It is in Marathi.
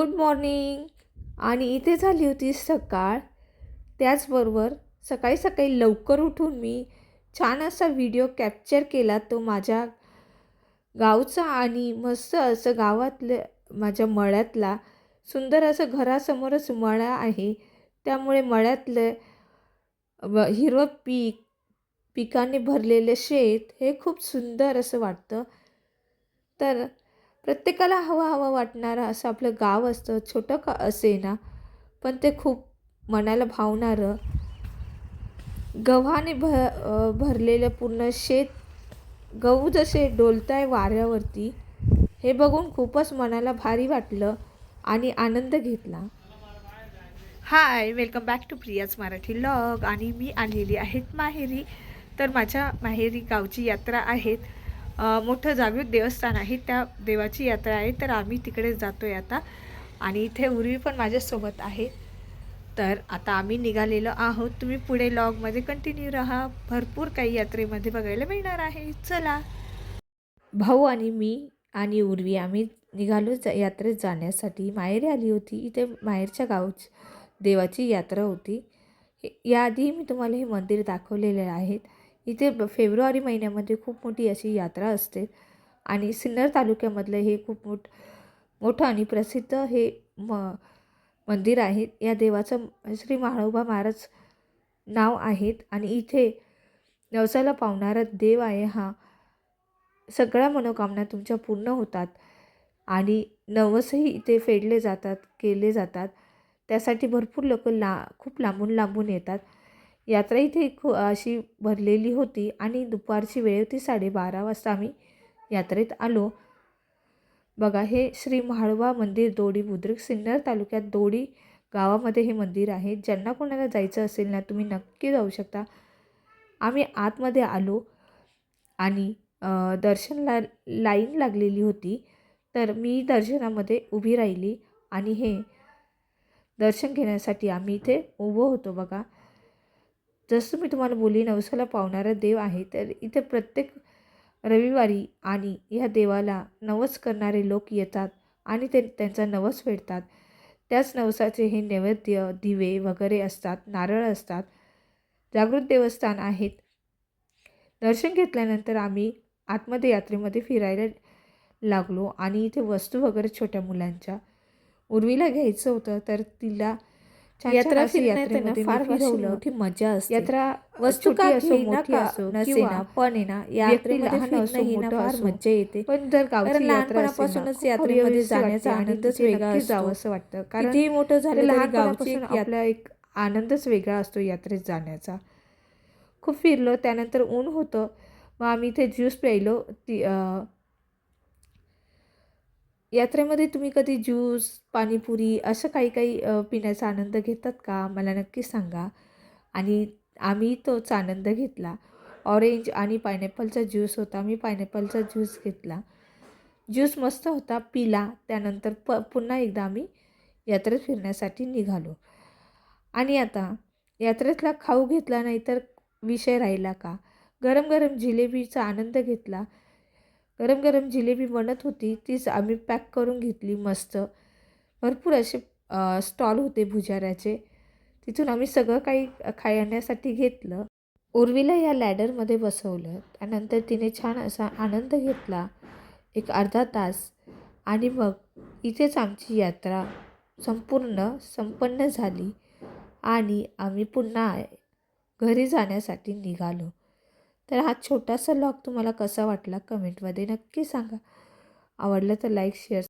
Good morning. आणि इथे झाली होती सकाळ. त्याचबरोबर सकाळी सकाळी लवकर उठून मी छान असा व्हिडिओ कॅप्चर केला. तो माझ्या गावचा आणि मस्त असं गावातलं माझ्या मळ्यातला सुंदर असं घरासमोरच मळा आहे. त्यामुळे मळ्यातलं व हिरवं पीक पिकाने भरलेलं शेत हे खूप सुंदर असं वाटतं. तर प्रत्येकाला हवा हवा वाटणारं असं आपलं गाव असतं छोटं का असे ना पण ते खूप मनाला भावणारं. गव्हाने भ भरलेलं पूर्ण शेत गहू जसे डोलताय वाऱ्यावरती हे बघून खूपच मनाला भारी वाटलं आणि आनंद घेतला. Hi welcome back to Priya's Marathi vlog. आणि मी आलेली आहेत माहेरी. तर माझ्या माहेरी गावची यात्रा आहेत. मोठं जागृत देवस्थान आहे त्या देवाची यात्रा आहे तर आम्ही तिकडे जातो आहे आता. आणि इथे उर्वी पण माझ्यासोबत आहे. तर आता आम्ही निघालेलो आहोत. तुम्ही पुढे लॉगमध्ये कंटिन्यू राहा. भरपूर काही यात्रेमध्ये बघायला मिळणार आहे. चला. भाऊ आणि मी आणि उर्वी आम्ही निघालो जा यात्रेत जाण्यासाठी. माहेरी आली होती. इथे माहेरच्या गावच देवाची यात्रा होती. हे- याआधी मी तुम्हाला हे मंदिर दाखवलेले आहेत इथे फेब्रुवारी महिन्यामध्ये खूप मोठी अशी यात्रा असते. आणि सिन्नर तालुक्यामधलं हे खूप मोठ मोठं आणि प्रसिद्ध हे म मंदिर आहे. या देवाचं श्री महाळोबा महाराज नाव आहेत. आणि इथे नवसाला पावणारा देव आहे हा. सगळ्या मनोकामना तुमच्या पूर्ण होतात. आणि नवसही इथे फेडले जातात केले जातात. त्यासाठी भरपूर लोक ला खूप लांबून लांबून येतात. यात्रा इथे खू अशी भरलेली होती आणि दुपारची वेळ होती साडेबारा वाजता आम्ही यात्रेत आलो. बघा हे श्री म्हाळवा मंदिर दोडी बुद्रुक सिन्नर तालुक्यात दोडी गावामध्ये हे मंदिर आहे. ज्यांना कोणाला जायचं असेल ना तुम्ही नक्की जाऊ शकता. आम्ही आतमध्ये आलो आणि दर्शनला लाईन लागलेली होती. तर मी दर्शनामध्ये उभी राहिली आणि हे दर्शन घेण्यासाठी आम्ही इथे उभं होतो बघा. जसं मी तुम्हाला बोलली नवसाला पावणारा देव आहे तर इथे प्रत्येक रविवारी आणि ह्या देवाला नवस करणारे लोक येतात आणि ते त्यांचा नवस फेडतात. त्याच नवसाचे हे नैवेद्य दिवे वगैरे असतात नारळ असतात. जागृत देवस्थान आहेत. दर्शन घेतल्यानंतर आम्ही आतमध्ये यात्रेमध्ये फिरायला लागलो आणि इथे वस्तू वगैरे छोट्या मुलांच्या. उर्वीला घ्यायचं होतं तर तिला यात्रा फिरण्यात फार. मोठी मजा असते. यात्रा वस्तू का असो घेईना मोठी का? असो नसे किंवा ना, पण आहे ना लहान फिरणं फार असो. मज्जा येते. पण जर गावची लहानपणापासूनच यात्रेमध्ये जाण्याचा आनंदच वेगळा जावं. असं वाटतं. कारण मोठं झालं तरी गावची आपला एक आनंदच वेगळा असतो यात्रेत जाण्याचा. खूप फिरलो त्यानंतर ऊन होतं. मग आम्ही इथे ज्यूस प्यायलो. ती यात्रेमध्ये तुम्ही कधी ज्यूस पाणीपुरी असं काही काही पिण्याचा आनंद घेतात का? मला नक्की सांगा. आणि आम्ही तोच आनंद घेतला. ऑरेंज आणि पायनॅपलचा ज्यूस होता. मी पायनॅपलचा ज्यूस घेतला. ज्यूस मस्त होता. पिला. त्यानंतर प पुन्हा एकदा आम्ही यात्रेत फिरण्यासाठी निघालो. आणि आता यात्रेतला खाऊ घेतला नाही तर विषय राहिला का? गरम गरम जिलेबीचा आनंद घेतला. गरम गरम जिलेबी बनत होती तीच आम्ही पॅक करून घेतली मस्त. भरपूर असे स्टॉल होते भुजाऱ्याचे. तिथून आम्ही सगळं काही खाण्यासाठी घेतलं. उर्वीला या लॅडरमध्ये बसवलं त्यानंतर तिने छान असा आनंद घेतला एक अर्धा तास. आणि मग इथेच आमची यात्रा संपूर्ण संपन्न झाली आणि आम्ही पुन्हा घरी जाण्यासाठी निघालो. तर हा छोटासा लॉग तुम्हाला कसा वाटला कमेंटमध्ये नक्की सांगा. आवडलं तर लाईक शेअर